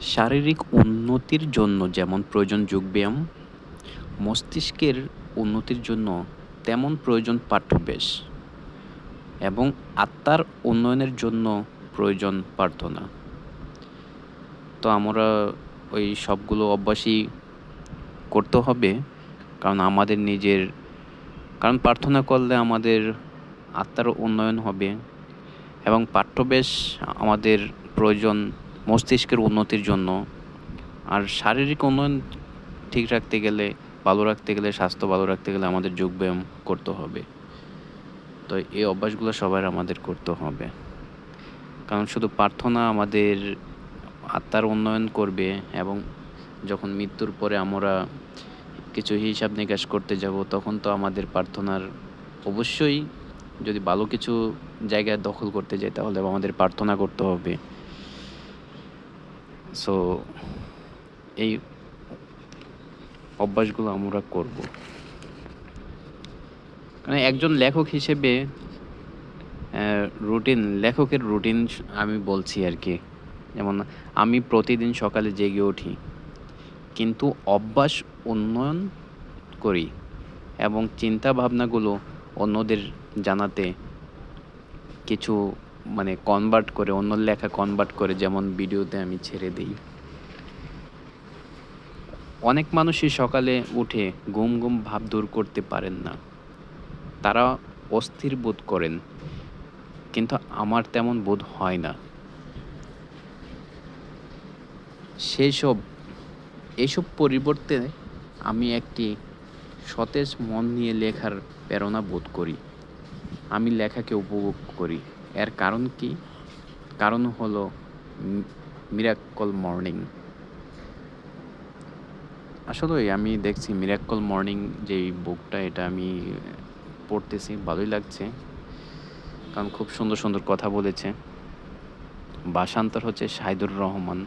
শারীরিক উন্নতির জন্য যেমন প্রয়োজন যোগব্যায়াম, মস্তিষ্কের উন্নতির জন্য তেমন প্রয়োজন পাঠ্যাভ্যাস এবং আত্মার উন্নয়নের জন্য প্রয়োজন প্রার্থনা। তো আমরা ওই সবগুলো অভ্যাসই করতে হবে, কারণ আমাদের নিজের, কারণ প্রার্থনা করলে আমাদের আত্মার উন্নয়ন হবে এবং পাঠ্যবেশ আমাদের প্রয়োজন মস্তিষ্কের উন্নতির জন্য। আর শারীরিক উন্নয়ন ঠিক রাখতে গেলে, ভালো রাখতে গেলে, স্বাস্থ্য ভালো রাখতে গেলে আমাদের যোগব্যায়াম করতে হবে। তো এই অভ্যাসগুলো সবার আমাদের করতে হবে। কারণ শুধু প্রার্থনা আমাদের আত্মার উন্নয়ন করবে এবং যখন মৃত্যুর পরে আমরা কিছু হিসাব নিকাশ করতে যাব, তখন তো আমাদের প্রার্থনার অবশ্যই যদি ভালো কিছু জায়গায় দখল করতে যাই, তাহলে আমাদের প্রার্থনা করতে হবে। সো এই অভ্যাসগুলো আমরা করব। মানে একজন লেখক হিসেবে রুটিন লেখকের রুটিন আমি বলছি আর কি। যেমন, আমি প্রতিদিন সকালে জেগে উঠি, কিন্তু অভ্যাস উন্নয়ন করি এবং চিন্তা ভাবনাগুলো অন্যদের জানাতে কিছু মানে কনভার্ট করে, অন্য লেখা কনভার্ট করে যেমন ভিডিওতে আমি ছেড়ে দিই। অনেক মানুষই সকালে উঠে ঘুম ঘুম ভাব দূর করতে পারেন না। তারা অস্থির বোধ করেন, কিন্তু আমার তেমন বোধ হয় না। সেই সব এইসব পরিবর্তে আমি একটি সতেজ মন নিয়ে লেখার প্রেরণা বোধ করি। আমি লেখাকে উপভোগ করি। এর কারণ কি? কারণ হলো মিরাক্কল মর্নিং আসলে আমি দেখছি মিরাক্কল মর্নিং যেই বুকটা এটা আমি পড়তেছি, ভালোই লাগছে। কারণ খুব সুন্দর সুন্দর কথা বলেছে। ভাষান্তর হচ্ছে সাইদুর রহমান।